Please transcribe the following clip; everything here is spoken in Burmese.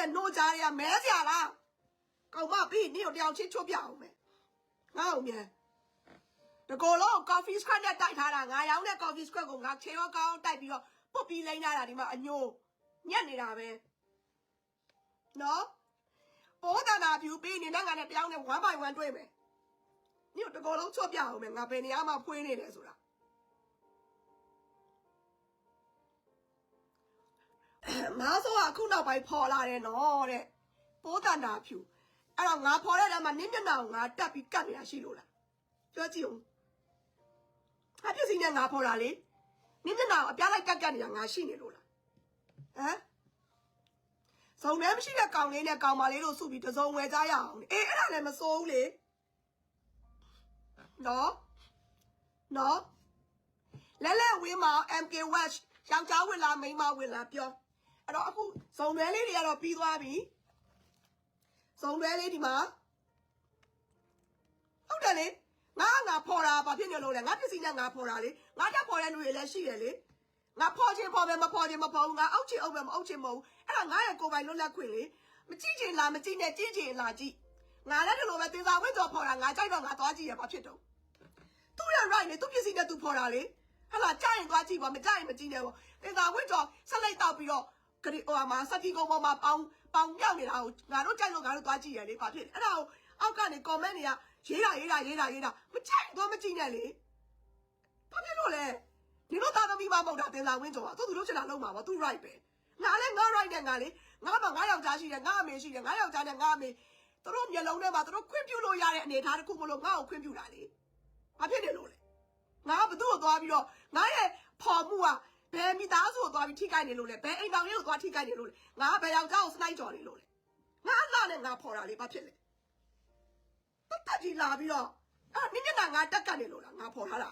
တဲ့နို့ကြားတွေကမဲစရာလားကောင်မပြီးနင့်ကိုတယောက်ချင်းချွတ်ပြအောင်မယ်ငါ့အောင်မြန်တကောလုံး coffee squad နဲ့တိုက်ထားတာငါရောင်းတဲ့ coffee squad ကိုငါချေရောကောင်းတိုက်ပြီးတော့ပုတ်ပြီးလိမ့်ထားတာဒီမှာအညိုညက်နေတာပဲနော်ပေါ်တာနာပြူပြီးနေတဲ့ငါနဲ့တယောက်နဲ့1 by 1တွေ့မယ်နင့်ကိုတကောလုံးချွတ်ပြအောင်မယ်ငါဘယ်နေရာမှာဖွေးနေတယ်ဆိုတာ မားဆိုးကအခုနောက်ပိုင်းပေါ်လာတယ်နော်တဲ့ပိုးတန်တာဖြူအဲ့တော့ငါပေါ်တဲ့တည်းမှာနင်းမျက်နှာကိုငါတက်ပြီးကတ်နေတာရှိလို့လားပြောကြည့်ဦးငါပြည့်စည်နဲ့ငါပေါ်လာလေနင်းမျက်နှာကိုအပြားလိုက်ကတ်ကတ်နေတာငါရှိနေလို့လားဟမ်စုံထဲမရှိတဲ့ကောင်လေးနဲ့ကောင်မလေးတို့စုပြီးတစုံဝယ်ကြရအောင်လေအေးအဲ့ဒါလည်းမစိုးဘူးလေနော်နော်လဲလဲဝင်းမ MK Watch ယောက်ျားဝင်လာမိန်းမဝင်လာပြော အဲ့တော့အခုဇုံတွဲလေးတွေကတော့ပြီးသွားပြီဇုံတွဲလေးဒီမှာဟုတ်တယ်လေငါကငါဖော်တာဘာဖြစ်နေလို့လဲငါပစ္စည်းနဲ့ငါဖော်တာလေငါတက်ဖော်တဲ့လူတွေလည်းရှိတယ်လေငါဖော်ခြင်းဖော်မယ်မဖော်ခြင်းမဖော်ဘူးငါအောက်ချင်အောက်မယ်မအောက်ချင်မဟုတ်ဘူးအဲ့ဒါငါရဲ့ကိုယ်ပိုင်လွတ်လပ်ခွင့်လေမကြည့်ချင်လားမကြည့်နဲ့ကြည့်ချင်လားကြည့်ငါလည်းဒီလိုပဲတင်စာဝင့်ကြော်ဖော်တာငါကြိုက်တော့ငါသွားကြည့်ရဘာဖြစ်တော့သူ့ရဲ့ right လေသူပစ္စည်းနဲ့သူဖော်တာလေဟလာကြရင်သွားကြည့်ပါမကြရင်မကြည့်နဲ့ပေါ့တင်သာဝင့်ကြော်ဆက်လိုက်တော့ပြီးတော့ ဂရီဟိုမှာစတီကုန်းပေါ်မှာပေါင်ပေါင်ပြောက်နေတာကိုငါတို့ကြိုက်လို့ငါတို့သွားကြည့်ရလေဘာဖြစ်လဲအဲ့ဒါကိုအောက်ကနေ comment တွေကရေးတာရေးတာရေးတာရေးတာမကြိုက်တော့မကြည့်နဲ့လေဘာဖြစ်လို့လဲဒီလိုသားသမီးမမဟုတ်တာတင်သာဝင့်ကြော်ကသူတို့ချင်တာလုံးမှာပေါ့သူ right ပဲငါလည်းငါ right နဲ့ငါလေငါမှငါယောက်ျားရှိတယ်ငါအမေရှိတယ်ငါယောက်ျားနဲ့ငါအမေသူတို့မျက်လုံးထဲမှာသူတို့ခွင့်ပြုလို့ရတဲ့အနေအထားတစ်ခုမလို့ငါ့ကိုခွင့်ပြုတာလေဘာဖြစ်နေလို့လဲငါကဘသူ့ကိုသွားပြီးတော့ငါရဲ့ဖော်မှုက ဘယ်မိသားစုကိုသွားပြီးထိခိုက်နေလို့လဲဘယ်အိမ်တော်လေးကိုသွားထိခိုက်နေလို့လဲငါကဘယ်ယောက်ျားကိုစနိုက်ကြော်နေလို့လဲငါအလှနဲ့ငါဖော်တာလေဘာဖြစ်လဲတတ်တတ်ကြီးလာပြီးတော့အဲ့နင်းမျက်နှာငါတက်ကနေလို့လားငါဖော်ထားတာ